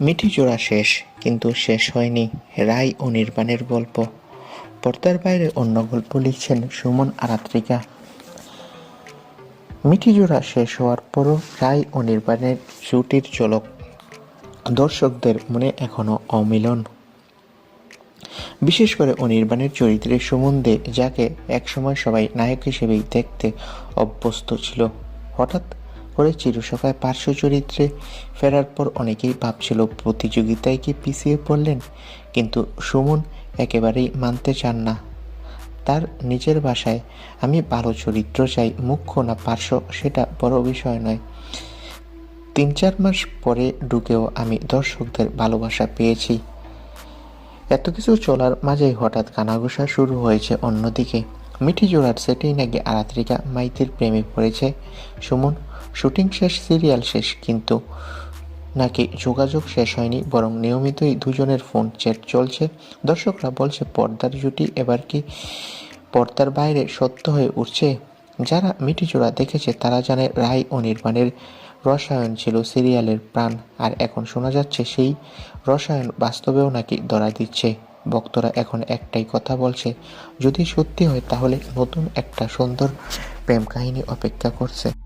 মিঠি জোড়া শেষ, কিন্তু শেষ হয়নি রায় ও নির্বাণের গল্প। পর্দার বাইরে অন্য গল্প লিখছেন সুমন আরাত্রিকা মিঠি জোড়া শেষ হওয়ার পরও রায় ও নির্বাণের জুটির চলক দর্শকদের মনে এখনও অমিলন। বিশেষ করে অনির্বাণের চরিত্রের সম্বন্ধে যাকে একসময় সবাই নায়ক হিসেবেই দেখতে অভ্যস্ত ছিল। হঠাৎ করে চিরসভায় পার্শ্ব চরিত্রে ফেরার পর অনেকেই ভাবছিল প্রতিযোগিতায় কি পিছিয়ে পড়লেন, কিন্তু সুমন একেবারেই মানতে চান না। তার নিজের ভাষায় আমি ভালো চরিত্র চাই, মুখ্য না পার্শ্ব সেটা বড় বিষয় নয়। তিন চার মাস পরে ঢুকেও আমি দর্শকদের ভালোবাসা পেয়েছি। এত কিছু চলার মাঝেই হঠাৎ কানাঘুষা শুরু হয়েছে অন্যদিকে। মিঠি জোড়ার সেটেই নাকি আরাত্রিকা মাইতির প্রেমে পড়েছে? সুমন, শুটিং শেষ, সিরিয়াল শেষ, কিন্তু নাকি যোগাযোগ শেষ হয়নি, বরং নিয়মিতই দুজনের ফোন চ্যাট চলছে। দর্শকরা বলছে, পর্দার জুটি এবার কি পর্দার বাইরে সত্য হয়ে উঠছে? যারা মিঠিচূড়া দেখেছে, তারা জানে রায় ও নির্মাণের রসায়ন ছিল সিরিয়ালের প্রাণ, আর এখন শোনা যাচ্ছে সেই রসায়ন বাস্তবেও নাকি ধরা দিচ্ছে। ভক্তরা এখন একটাই কথা বলছে, যদি সত্যি হয় তাহলে নতুন একটা সুন্দর প্রেম কাহিনী অপেক্ষা করছে।